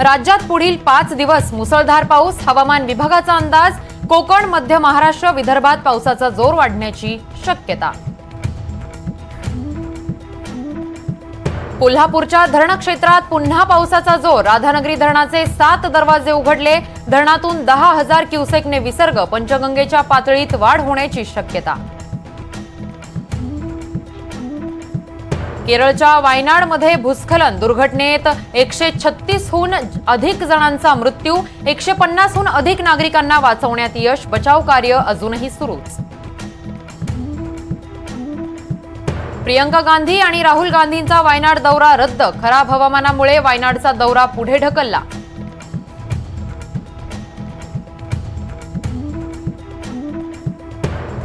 राज्यात पुढील पाच दिवस मुसळधार पाऊस हवामान विभागाचा अंदाज कोकण मध्य महाराष्ट्र विदर्भात पावसाचा जोर वाढण्याची शक्यता. कोल्हापूरच्या धरण क्षेत्रात पुन्हा पावसाचा जोर. राधानगरी धरणाचे सात दरवाजे उघडले. धरणातून दहा हजार क्युसेकने विसर्ग. पंचगंगेच्या पातळीत वाढ होण्याची शक्यता. केरळच्या वायनाडमध्ये भूस्खलन. दुर्घटनेत एकशे छत्तीसहून अधिक जणांचा मृत्यू एकशे पन्नासहून अधिक नागरिकांना वाचवण्यात यश बचाव कार्य अजूनही सुरूच. प्रियंका गांधी आणि राहुल गांधींचा वायनाड दौरा रद्द. खराब हवामानामुळे वायनाडचा दौरा पुढे ढकलला.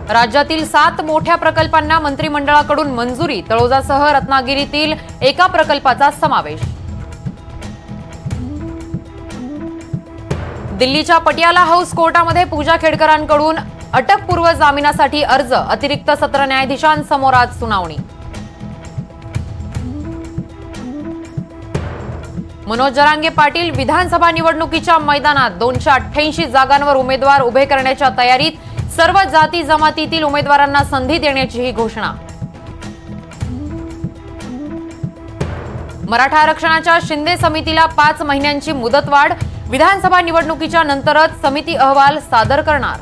राज्यातील सात मोठ्या प्रकल्पांना मंत्रिमंडळाकडून मंजुरी तळोजासह रत्नागिरीतील एका प्रकल्पाचा समावेश. दिल्लीच्या पटियाला हाऊस कोर्टामध्ये पूजा खेडकरांकडून अटकपूर्व जामिनासाठी अर्ज अतिरिक्त सत्र न्यायाधीशांसमोर आज सुनावणी. मनोज जरांगे पाटील विधानसभा निवडणुकीच्या मैदानात दोनशे अठ्ठ्याऐंशी जागांवर उमेदवार उभे करण्याच्या तयारीत सर्व जाती जमातीतील उमेदवारांना संधी देण्याचीही घोषणा. मराठा आरक्षणाच्या शिंदे समितीला पाच महिन्यांची मुदतवाढ विधानसभा निवडणुकीच्या नंतरच समिती अहवाल सादर करणार.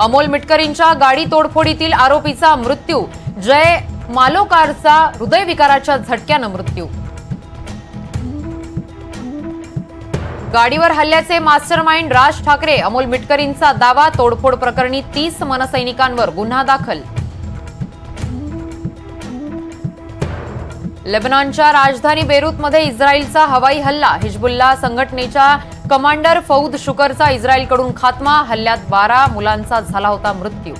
अमोल मिटकरींच्या गाडी तोडफोडीतील आरोपीचा मृत्यू जय मालोकारचा हृदयविकाराच्या झटक्यानं मृत्यू. गाडीवर हल्ल्याचे मास्टरमाइंड राज ठाकरे अमोल मिटकरींचा दावा तोडफोड प्रकरणी तीस मनसैनिकांवर गुन्हा दाखल. लेबनॉनच्या राजधानी बेरूतमध्ये इस्रायलचा हवाई हल्ला. हिजबुल्ला संघटनेच्या कमांडर फौद शुकरचा इस्रायलकडून खात्मा. हल्ल्यात बारा मुलांचा झाला होता मृत्यू.